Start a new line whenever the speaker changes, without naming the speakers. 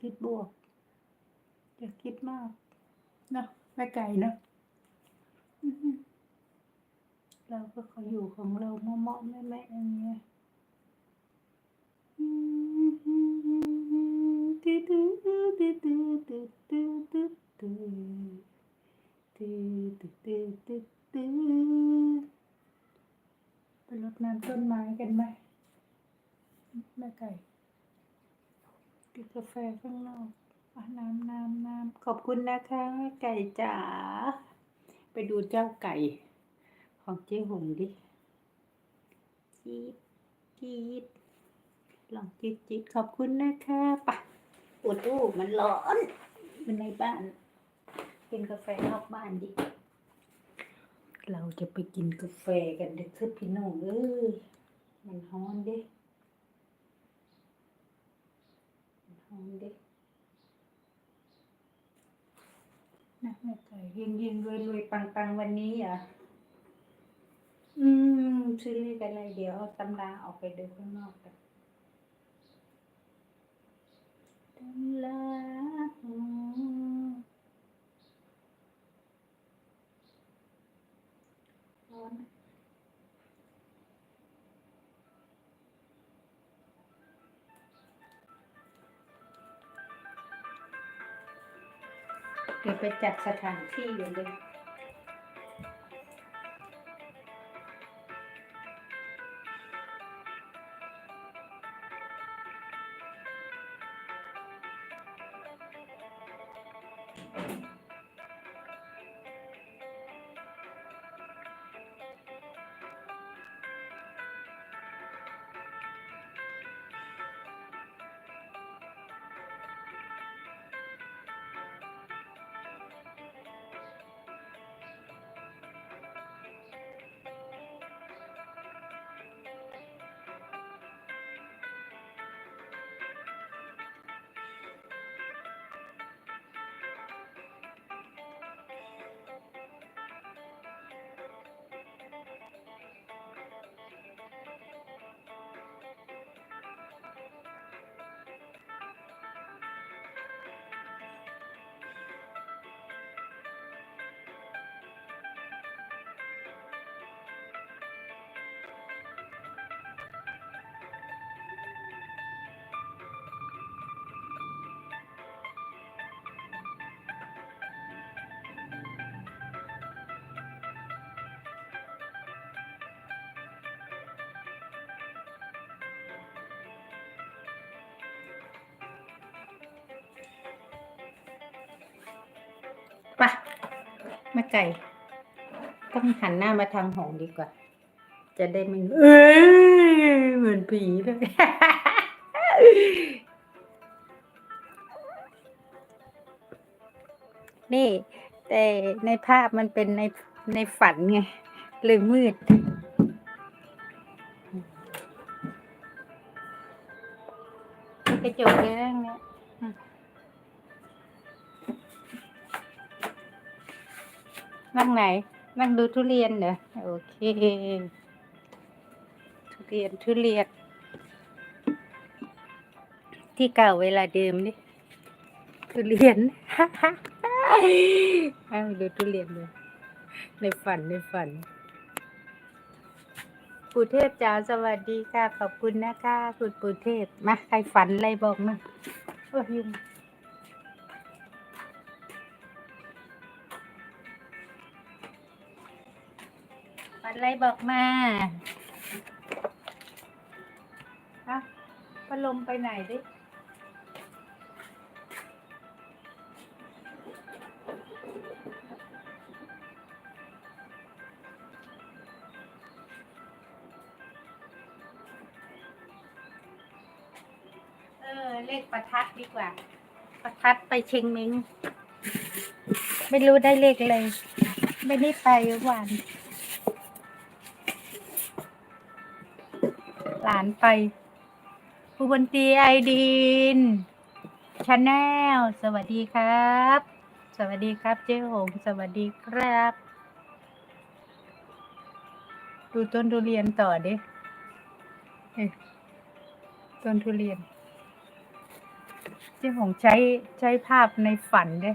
คิดบวก อย่าคิดมากนะแม่ไก่เนาะเราก็ขออยู่ของเราเหมาะๆแม่ๆอย่างเงี้ยตื้อตื้อตื้อตื้อตื้อตื้อตื้อตื้อตื้อตื้อตื้อตื้อตื้อไปรดน้ำต้นไม้กันไหมแม่ไก่ กินกาแฟข้างนอกน้ำน้ำน้ำขอบคุณนะคะ ไก่จ๋า ไปดูเจ้าไก่ ของเจ๊หงดิจี๊ดจี๊ดลองจี๊ดจี๊ดขอบคุณนะคะปะปวดตู้มันร้อนมันในบ้าน กินกาแฟนอกบ้านดิ เราจะไปกินกาแฟกันเด็กคือพี่น้องเอ้ย มันฮ้อนดิ หอมดิ นะแม่ไก่เฮงเฮงรวยรวยปังปังวันนี้อะอืมซื้อเลขอะไรเดี๋ยวเอาตำราออกไปดูข้างนอกกัน เดี๋ยวไปจัดสถานที่อยู่เลย ม่ไก่ ต้องหันหน้ามาทางหงดีกว่า จะได้ไม่เอ้ยเหมือนผีเลยนี่ แต่ในภาพมันเป็นในในฝันไงเลยมืด กระจกเลยนะเนี่ย นั่งไหน นั่งดูทุเรียนเหรอโอเค ทุเรียนทุเรียน ที่เก่าเวลาเดิมดิทุเรียนเอาดูทุเรียนเลยในฝันในฝันปู่เทพจ๋าสวัสดีค่ะ ขอบคุณนะคะ คุณปู่เทพมาใครฝันอะไรบอกมาโอ้ยยุง ฝันอะไรบอกมาฮะพัดลมไปไหนดิ เออ เลขประทัดดีกว่า ประทัดไปเชียงเม้งไม่รู้ได้เลขอะไรไม่ได้ไปหวาน หลานไปผู้บนตีไอดีนชาแนลสวัสดีครับ สวัสดีครับเจ๊หงสวัสดีครับ ดูต้นทุเรียนต่อดิเอ้ต้นทุเรียนเจ๊หงใช้ใช้ภาพในฝันด้